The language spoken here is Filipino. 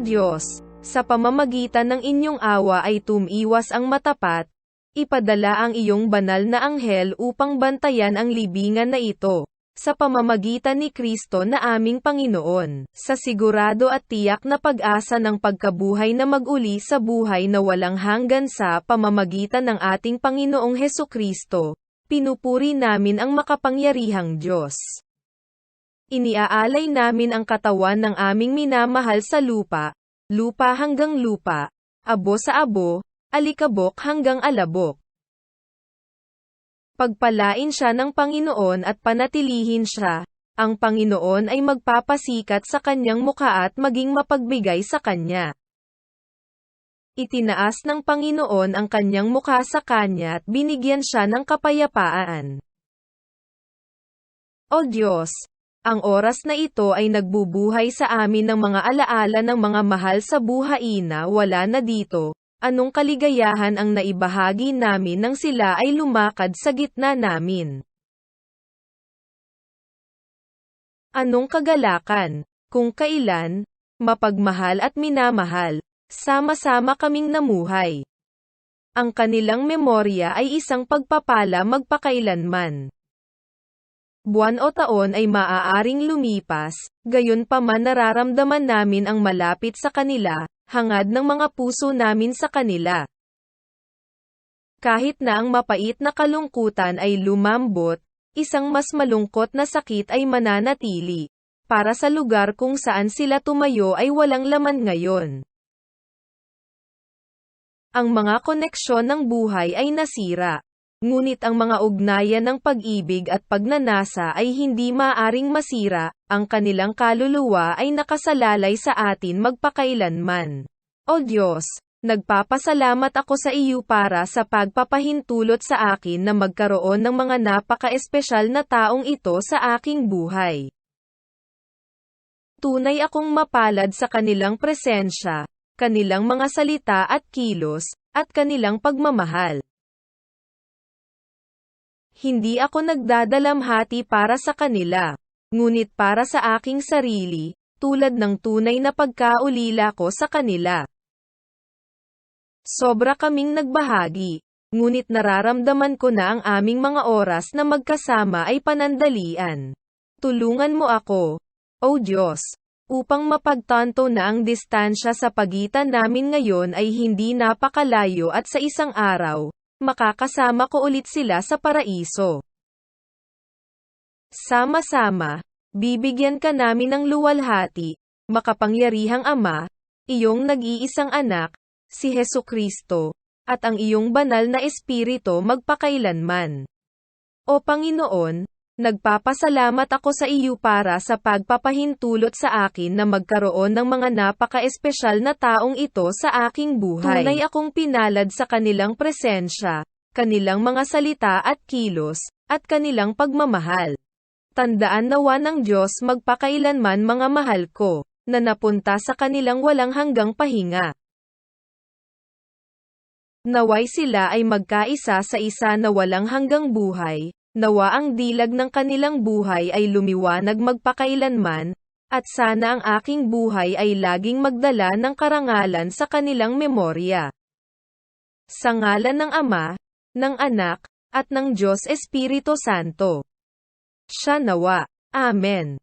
Diyos, sa pamamagitan ng inyong awa ay tumiwas ang matapat, ipadala ang iyong banal na anghel upang bantayan ang libingan na ito, sa pamamagitan ni Kristo na aming Panginoon, sa sigurado at tiyak na pag-asa ng pagkabuhay na maguli sa buhay na walang hanggan sa pamamagitan ng ating Panginoong Heso Kristo, pinupuri namin ang makapangyarihang Diyos. Iniaalay namin ang katawan ng aming minamahal sa lupa, lupa hanggang lupa, abo sa abo, alikabok hanggang alabok. Pagpalain siya ng Panginoon at panatilihin siya, ang Panginoon ay magpapasikat sa kanyang mukha at maging mapagbigay sa kanya. Itinaas ng Panginoon ang kanyang mukha sa kanya at binigyan siya ng kapayapaan. O Diyos, ang oras na ito ay nagbubuhay sa amin ng mga alaala ng mga mahal sa buhay na wala na dito. Anong kaligayahan ang naibahagi namin nang sila ay lumakad sa gitna namin? Anong kagalakan, kung kailan, mapagmahal at minamahal, sama-sama kaming namuhay. Ang kanilang memorya ay isang pagpapala magpakailanman buwan o taon ay maaaring lumipas, gayon pa man nararamdaman namin ang malapit sa kanila, hangad ng mga puso namin sa kanila. Kahit na ang mapait na kalungkutan ay lumambot, isang mas malungkot na sakit ay mananatili. Para sa lugar kung saan sila tumayo ay walang laman ngayon. Ang mga koneksyon ng buhay ay nasira. Ngunit ang mga ugnayan ng pag-ibig at pagnanasa ay hindi maaring masira, ang kanilang kaluluwa ay nakasalalay sa atin magpakailanman. O Diyos, nagpapasalamat ako sa iyo para sa pagpapahintulot sa akin na magkaroon ng mga napaka-espesyal na taong ito sa aking buhay. Tunay akong mapalad sa kanilang presensya, kanilang mga salita at kilos, at kanilang pagmamahal. Hindi ako nagdadalamhati para sa kanila, ngunit para sa aking sarili, tulad ng tunay na pagkaulila ko sa kanila. Sobra kaming nagbahagi, ngunit nararamdaman ko na ang aming mga oras na magkasama ay panandalian. Tulungan mo ako, O Diyos, upang mapagtanto na ang distansya sa pagitan namin ngayon ay hindi napakalayo at sa isang araw, makakasama ko ulit sila sa paraiso. Sama-sama, bibigyan ka namin ng luwalhati, makapangyarihang Ama, iyong nag-iisang anak, si Heso Kristo, at ang iyong banal na Espiritu magpakailanman. O Panginoon, Nagpapasalamat ako sa iyo para sa pagpapahintulot sa akin na magkaroon ng mga napaka-espesyal na taong ito sa aking buhay. Tunay akong pinalad sa kanilang presensya, kanilang mga salita at kilos, at kanilang pagmamahal. Tandaan nawa ng Diyos magpakailanman mga mahal ko, na napunta sa kanilang walang hanggang pahinga. Naway sila ay magkaisa sa isa na walang hanggang buhay, Nawa ang dilag ng kanilang buhay ay lumiwanag magpakailanman, at sana ang aking buhay ay laging magdala ng karangalan sa kanilang memorya. Sa ngalan ng Ama, ng Anak, at ng Diyos Espiritu Santo. Siya nawa. Amen.